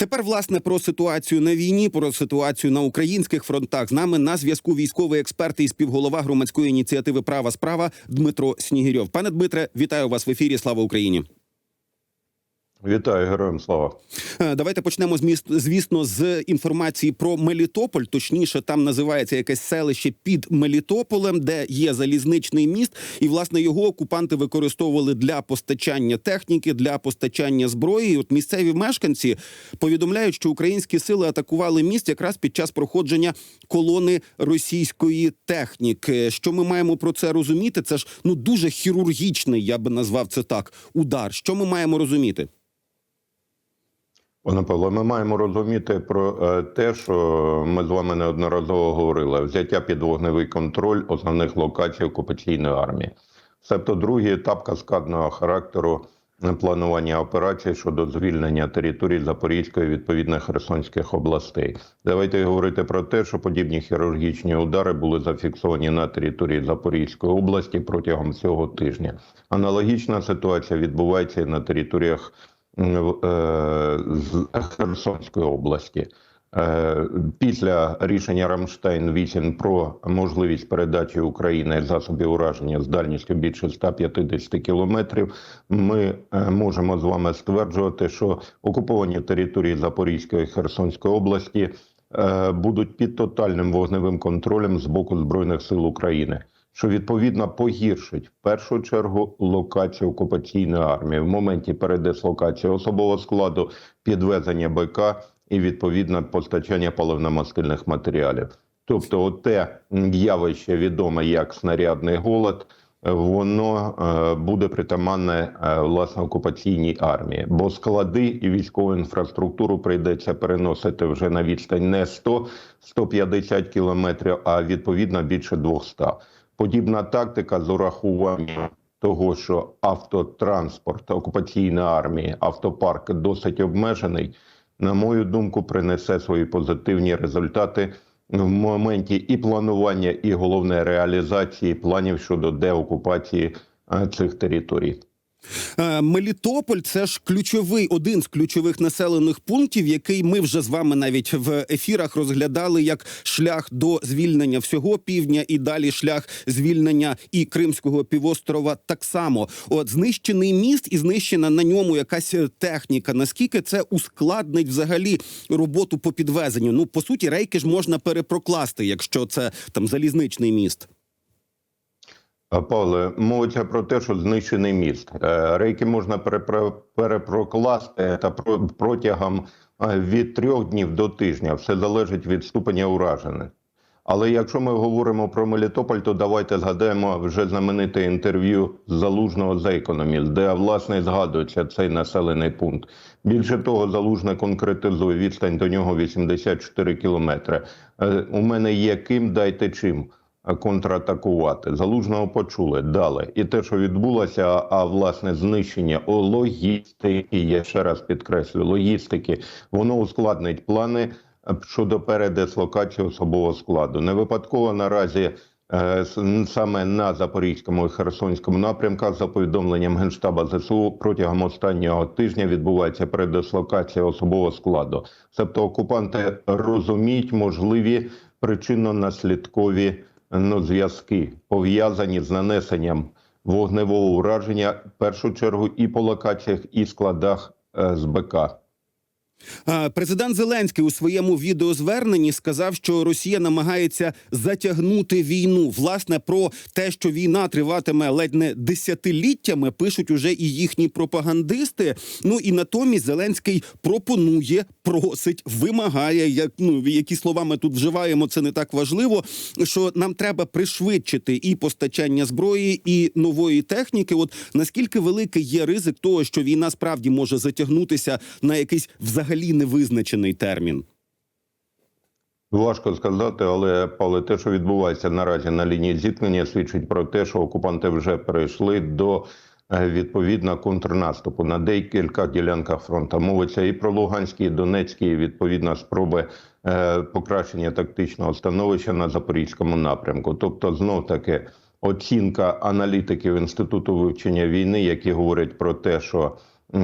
Тепер власне про ситуацію на війні, про ситуацію на українських фронтах. З нами на зв'язку військовий експерт і співголова громадської ініціативи Права справа Дмитро Снігирьов. Пане Дмитре, вітаю вас в ефірі. Слава Україні. Вітаю героям слава. Е, Давайте почнемо з міст, звісно, з інформації про Мелітополь. Точніше, там називається якесь селище під Мелітополем, де є залізничний міст, і власне його окупанти використовували для постачання техніки, для постачання зброї. І От місцеві мешканці повідомляють, що українські сили атакували міст якраз під час проходження колони російської техніки. Що ми маємо про це розуміти? Це ж ну дуже хірургічний, я би назвав це так. Удар. Що ми маємо розуміти? Пане Павло, ми маємо розуміти про е, те, що ми з вами неодноразово говорили: взяття під вогневий контроль основних локацій окупаційної армії. Себто другий етап каскадного характеру е, планування операцій щодо звільнення територій Запорізької відповідних Херсонських областей. Давайте говорити про те, що подібні хірургічні удари були зафіксовані на території Запорізької області протягом цього тижня. Аналогічна ситуація відбувається і на територіях з Херсонської області. Е, Після рішення Рамштайн 8 про можливість передачі України засобів ураження з дальністю більше 150 кілометрів, ми е, можемо з вами стверджувати, що окуповані території Запорізької Херсонської області е, будуть під тотальним вогневим контролем з боку збройних сил України. Що відповідно погіршить в першу чергу локацію окупаційної армії в моменті передислокації особового складу, підвезення БК і відповідно постачання паливно-мастильних матеріалів. Тобто, те явище відоме як снарядний голод, воно е, буде притаманне е, власне окупаційній армії, бо склади і військову інфраструктуру прийдеться переносити вже на відстань не 100-150 кілометрів, а відповідно більше 200. Подібна тактика з урахуванням того, що автотранспорт окупаційної армії, автопарк досить обмежений, на мою думку, принесе свої позитивні результати в моменті і планування, і головне реалізації планів щодо деокупації е, цих територій. Е, Мелітополь це ж ключовий один з ключових населених пунктів, який ми вже з вами навіть в ефірах розглядали як шлях до звільнення всього півдня, і далі шлях звільнення і Кримського півострова. Так само, от знищений міст і знищена на ньому якась е, техніка. Наскільки це ускладнить взагалі роботу по підвезенню? Ну по суті, рейки ж можна перепрокласти, якщо це там залізничний міст. А, Павле, мовиться про те, що знищений міст. Е, Рейки можна перепро- перепрокласти та про- протягом е, від трьох днів до тижня. Все залежить від ступеня уражених. Але якщо ми говоримо про Мелітополь, то давайте згадаємо вже знамените інтерв'ю Залужного за економіст, де власне згадується цей населений пункт. Більше того, залужне конкретизує відстань до нього 84 кілометри. Е, У мене є ким, дайте чим контратакувати. Залужного почули дали. І те, що відбулося, а, власне знищення логістики, я ще раз підкреслю, логістики, воно ускладнить плани е, щодо передислокації особового складу. Не випадково наразі. е, Саме на Запорізькому і Херсонському напрямках, за повідомленням Генштаба ЗСУ, протягом останнього тижня відбувається передислокація особового складу. Тобто окупанти розуміють можливі причинно-наслідкові ну, зв'язки, пов'язані з нанесенням вогневого ураження в першу чергу і по локаціях, і складах е, з БК. Е, Президент Зеленський у своєму відеозверненні сказав, що Росія намагається затягнути війну. Власне, про те, що війна триватиме ледь не десятиліттями, пишуть уже і їхні пропагандисти. Ну і натомість Зеленський пропонує, просить, вимагає. Як ну які слова ми тут вживаємо, це не так важливо. Що нам треба пришвидшити і постачання зброї, і нової техніки. От наскільки великий є ризик того, що війна справді може затягнутися на якийсь взагалі невизначений термін? Важко сказати, але Павле, те, що відбувається наразі на лінії зіткнення, свідчить про те, що окупанти вже перейшли до е, відповідно контрнаступу на декілька ділянках фронту. Мовиться і про Луганський, і Донецький, і, відповідно, спроби е, покращення тактичного становища на запорізькому напрямку. Тобто, знов таки. Оцінка аналітиків інституту вивчення війни, які говорять про те, що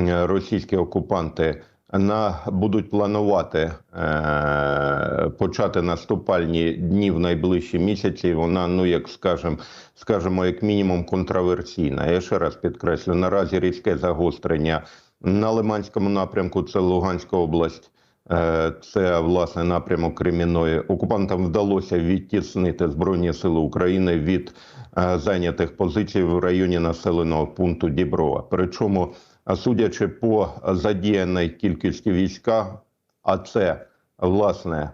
російські окупанти на будуть планувати е, почати наступальні дні в найближчі місяці. Вона, ну як скажем, скажемо, як мінімум контроверсійна. Я ще раз підкреслю, наразі різке загострення на Лиманському напрямку. Це Луганська область. Е, Це власне напрямок Кремінної. Окупантам вдалося відтіснити збройні сили України від е, зайнятих позицій в районі населеного пункту Діброва. Причому, судячи по задіяній кількості війська, а це власне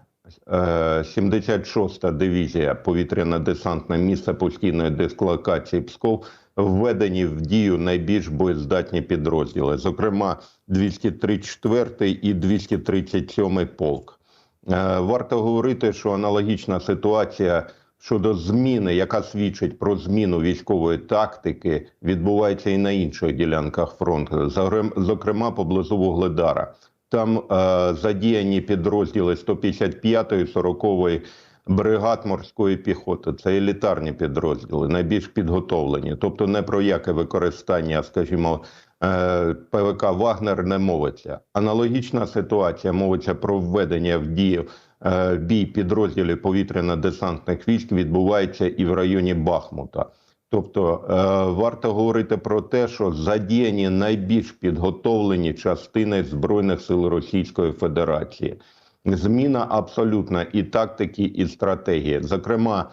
е, 76-та дивізія повітряно-десантне місце постійної дислокації Псков введені в дію найбільш боєздатні підрозділи, зокрема 234 і 237 полк. Е, Варто говорити, що аналогічна ситуація щодо зміни, яка свідчить про зміну військової тактики, відбувається і на інших ділянках фронту, зокрема поблизу Вугледара. Там е, задіяні підрозділи 155-ї, 40-ї бригад морської піхоти. Це елітарні підрозділи, найбільш підготовлені. Тобто не про яке використання, скажімо, ПВК Вагнер не мовиться. Аналогічна ситуація мовиться про введення в дію е, бій підрозділів повітряно-десантних військ відбувається і в районі Бахмута. Тобто е, варто говорити про те, що задіяні найбільш підготовлені частини збройних сил Російської Федерації. Зміна абсолютна і тактики, і стратегії. Зокрема, е,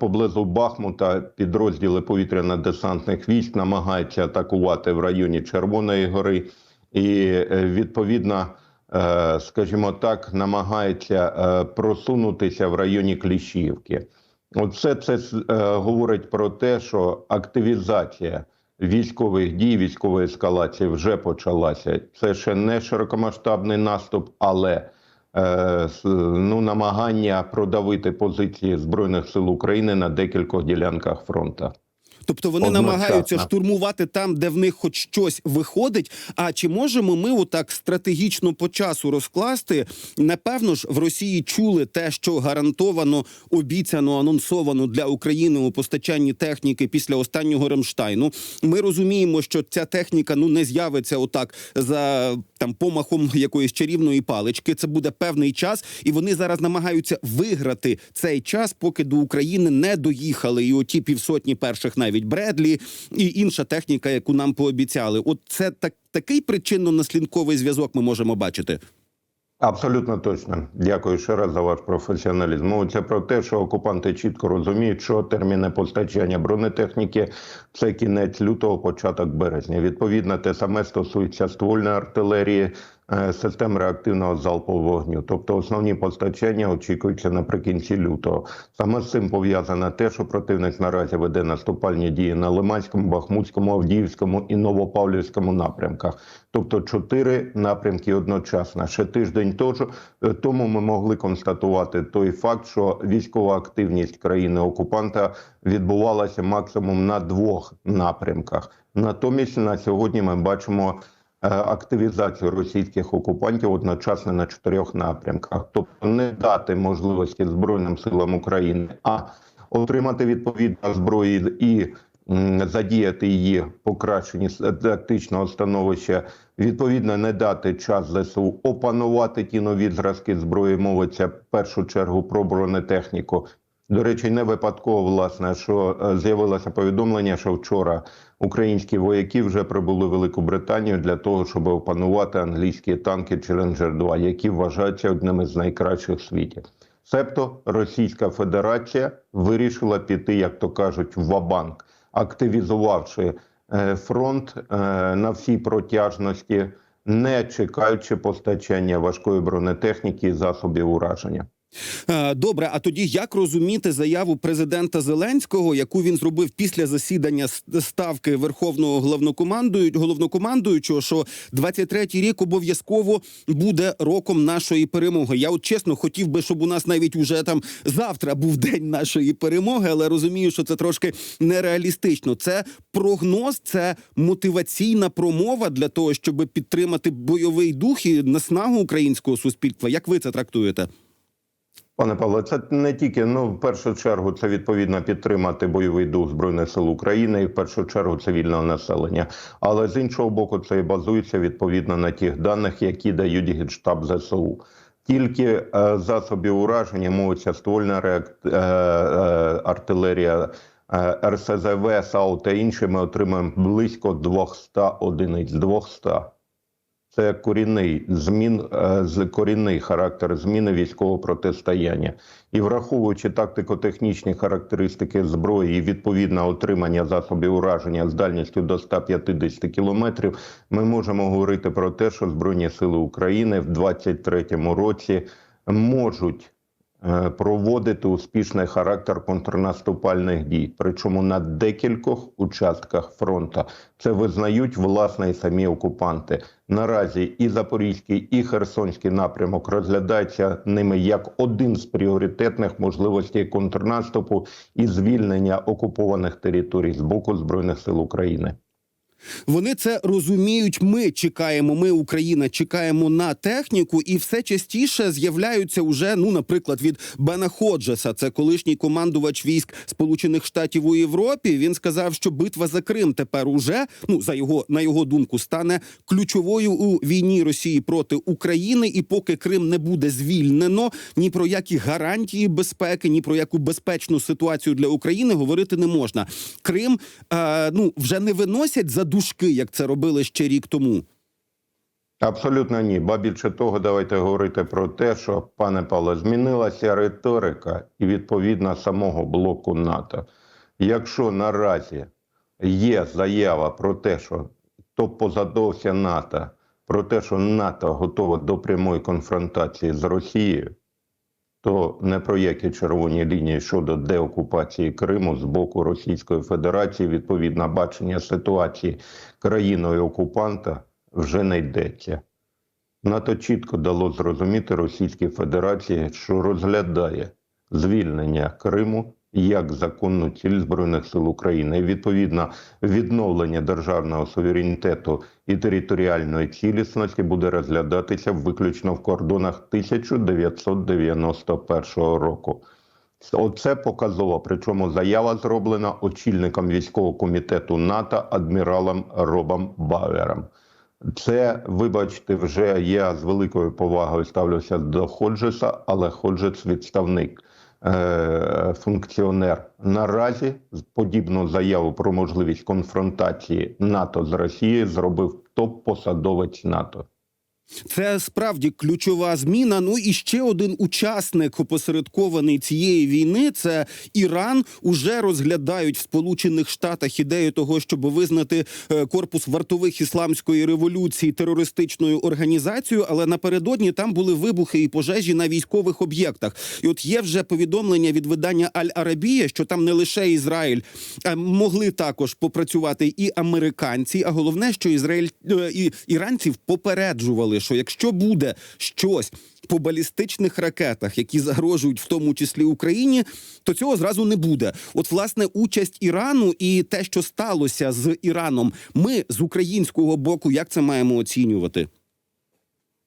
поблизу Бахмута підрозділи повітряно-десантних військ намагаються атакувати в районі Червоної гори, і е, відповідно, е, скажімо так, намагаються е, просунутися в районі Кліщівки. Оце це е, говорить про те, що активізація військових дій, військової ескалації вже почалася. Це ще не широкомасштабний наступ, але е, ну, намагання продавити позиції збройних сил України на декількох ділянках фронту. Тобто вони Одночасно. намагаються штурмувати там, де в них хоч щось виходить. А чи можемо ми отак стратегічно по часу розкласти? Напевно ж, в Росії чули те, що гарантовано обіцяно, анонсовано для України у постачанні техніки після останнього Рамштайну. Ми розуміємо, що ця техніка ну не з'явиться отак за там помахом якоїсь чарівної палички. Це буде певний час, і вони зараз намагаються виграти цей час, поки до України не доїхали. І оті півсотні перших навіть Бредлі і інша техніка, яку нам пообіцяли. От це так такий причинно-наслідковий зв'язок ми можемо бачити. Абсолютно точно. Дякую ще раз за ваш професіоналізм. Мовиться про те, що окупанти чітко розуміють, що терміни постачання бронетехніки це кінець лютого, початок березня. Відповідно, те саме стосується ствольної артилерії, систем реактивного залпового вогню. Тобто основні постачання очікуються наприкінці лютого. Саме з цим пов'язане те, що противник наразі веде наступальні дії на Лиманському, Бахмутському, Авдіївському і Новопавлівському напрямках. Тобто чотири напрямки одночасно. Ще тиждень е, тому ми могли констатувати той факт, що військова активність країни окупанта відбувалася максимум на двох напрямках. Натомість на сьогодні ми бачимо е, активізацію російських окупантів одночасно на чотирьох напрямках, тобто не дати можливості збройним силам України, а отримати відповідно зброї і задіяти її в покращенні тактичного становища, відповідно не дати час ЗСУ опанувати ті нові зразки зброї. Мовиться в першу чергу про бронетехніку. До речі, не випадково власне, що е, з'явилося повідомлення, що вчора українські вояки вже прибули в Велику Британію для того, щоб опанувати англійські танки Challenger 2, які вважаються одними з найкращих в світі. Себто Російська Федерація вирішила піти, як то кажуть, в вабанк, активізувавши е, фронт е, на всій протяжності, не чекаючи постачання важкої бронетехніки і засобів ураження. Е, Добре, а тоді як розуміти заяву президента Зеленського, яку він зробив після засідання ставки верховного головнокомандую- головнокомандуючого, що 23-й рік обов'язково буде роком нашої перемоги. Я от чесно хотів би, щоб у нас навіть уже там завтра був день нашої перемоги, але розумію, що це трошки нереалістично. Це прогноз, це мотиваційна промова для того, щоб підтримати бойовий дух і наснагу українського суспільства. Як ви це трактуєте? Пане Павло, це не тільки ну в першу чергу це відповідно підтримати бойовий дух збройних сил України і в першу чергу цивільного населення. Але з іншого боку, це і базується відповідно на тих даних, які дають генштаб ЗСУ. Тільки е, засобів ураження мовиться ствольна реак... е, е, артилерія, е, РСЗВ, САУ та інші. Ми отримаємо близько 200 одиниць. 200. Це корінний змін е, з корінний характер зміни військового протистояння, і враховуючи тактико-технічні характеристики зброї і відповідне отримання засобів ураження з дальністю до 150 кілометрів, ми можемо говорити про те, що збройні сили України в 2023 році можуть проводити успішний характер контрнаступальних дій, причому на декількох участках фронту. Це визнають власне і самі окупанти. Наразі і Запорізький, і Херсонський напрямок розглядаються ними як один з пріоритетних можливостей контрнаступу і звільнення окупованих територій з боку збройних сил України. Вони це розуміють. Ми чекаємо. Ми, Україна, чекаємо на техніку, і все частіше з'являються уже, ну, наприклад, від Бена Ходжеса, це колишній командувач військ Сполучених Штатів у Європі. Він сказав, що битва за Крим тепер уже ну за його на його думку стане ключовою у війні Росії проти України. І поки Крим не буде звільнено, ні про які гарантії безпеки, ні про яку безпечну ситуацію для України говорити не можна. Крим е, ну вже не виносять за дужки, як це робили ще рік тому. Абсолютно ні. Ба більше того, давайте говорити про те, що пане Павло, змінилася риторика і відповідно самого блоку НАТО. Якщо наразі є заява про те, що то позадовся НАТО, про те, що НАТО готове до прямої конфронтації з Росією, то не про які червоні лінії щодо деокупації Криму з боку Російської Федерації, відповідно бачення ситуації країною окупанта вже не йдеться. НАТО чітко дало зрозуміти Російській Федерації, що розглядає звільнення Криму як законну ціль збройних сил України, і відповідно відновлення державного суверенітету і територіальної цілісності буде розглядатися виключно в кордонах 1991 року. Оце показово. Причому заява зроблена очільником військового комітету НАТО адміралом Робом Бауером. Це, вибачте, вже я з великою повагою ставлюся до Ходжеса, але Ходжес відставник функціонер. Наразі подібну заяву про можливість конфронтації НАТО з Росією зробив топ-посадовець НАТО. Це справді ключова зміна. Ну і ще один учасник опосередкований цієї війни. Це Іран. Уже розглядають в Сполучених Штатах ідею того, щоб визнати е, корпус вартових ісламської революції терористичною організацією. Але напередодні там були вибухи і пожежі на військових об'єктах. І от є вже повідомлення від видання Аль-Арабія, що там не лише Ізраїль а могли також попрацювати і американці. А головне, що Ізраїль е, і іранців попереджували, що якщо буде щось по балістичних ракетах, які загрожують в тому числі Україні, то цього зразу не буде. От власне участь Ірану і те, що сталося з Іраном, ми з українського боку, як це маємо оцінювати?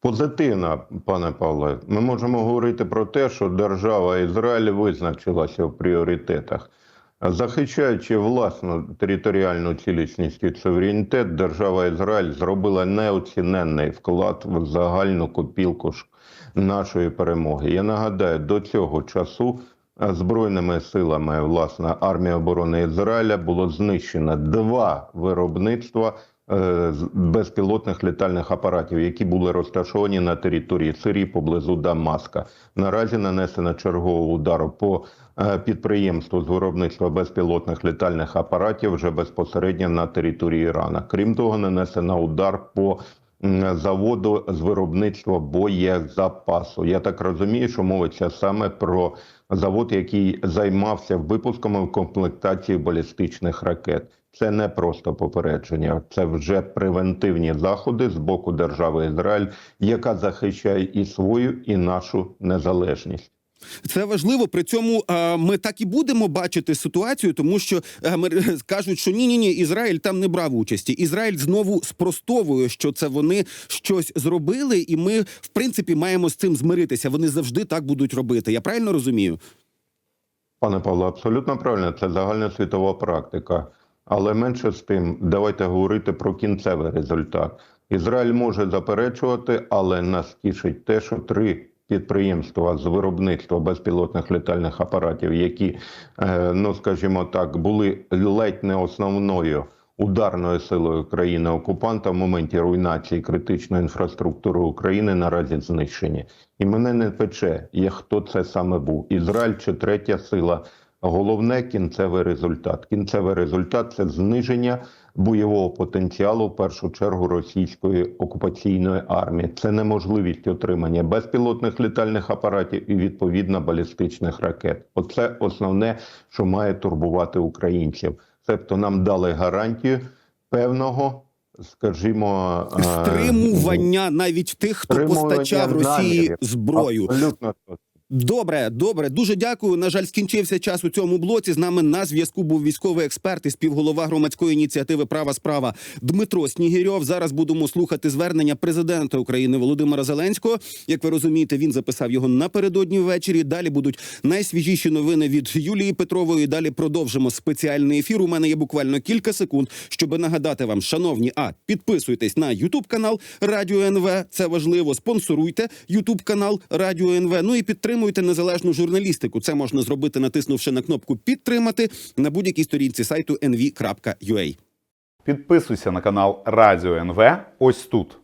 Позитивно, пане Павле, ми можемо говорити про те, що держава Ізраїль визначилася в пріоритетах. Захищаючи власну територіальну цілісність і суверенітет, держава Ізраїль зробила неоціненний вклад в загальну копілку нашої перемоги. Я нагадаю, до цього часу збройними силами власне армії оборони Ізраїля було знищено два виробництва безпілотних літальних апаратів, які були розташовані на території Сирії поблизу Дамаска. Наразі нанесено чергового удару по е, підприємству з виробництва безпілотних літальних апаратів вже безпосередньо на території Ірана. Крім того, нанесено удар по заводу з виробництва боєзапасу. Я так розумію, що мовиться саме про завод, який займався випуском і комплектацією балістичних ракет. Це не просто попередження, це вже превентивні заходи з боку держави Ізраїль, яка захищає і свою, і нашу незалежність. Це важливо. При цьому е, ми так і будемо бачити ситуацію, тому що ми- кажуть, що ні, ні, ні, Ізраїль там не брав участі. Ізраїль знову спростовує, що це вони щось зробили, і ми, в принципі, маємо з цим змиритися. Вони завжди так будуть робити. Я правильно розумію? Пане Павло, абсолютно правильно, це загальносвітова практика. Але менше з тим, давайте говорити про кінцевий результат. Ізраїль може заперечувати, але нас тішить те, що три підприємства з виробництва безпілотних літальних апаратів, які, е, ну скажімо так, були ледь не основною ударною силою країни окупанта в моменті руйнації критичної інфраструктури України наразі знищені. І мене не пече, є хто це саме був Ізраїль чи третя сила. Головне кінцевий результат. Кінцевий результат це зниження бойового потенціалу в першу чергу російської окупаційної армії. Це неможливість отримання безпілотних літальних апаратів і відповідно балістичних ракет. Оце основне, що має турбувати українців. Тобто нам дали гарантію певного, скажімо, е, Стримування навіть тих, хто постачав Росії намірів. зброю. Абсолютно. Добре, добре, дуже дякую. На жаль, скінчився час у цьому блоці. З нами на зв'язку був військовий експерт і співголова громадської ініціативи Права справа Дмитро Снігірьов. Зараз будемо слухати звернення президента України Володимира Зеленського. Як ви розумієте, він записав його напередодні ввечері. Далі будуть найсвіжіші новини від Юлії Петрової. Далі продовжимо спеціальний ефір. У мене є буквально кілька секунд, щоб нагадати вам, шановні, а підписуйтесь на Ютуб канал Радіо НВ. Це важливо. Спонсоруйте Ютуб канал Радіо НВ. Ну і підтримуйте незалежну журналістику. Це можна зробити, натиснувши на кнопку підтримати на будь-якій сторінці сайту nv.ua. Підписуйся на канал Радіо НВ ось тут.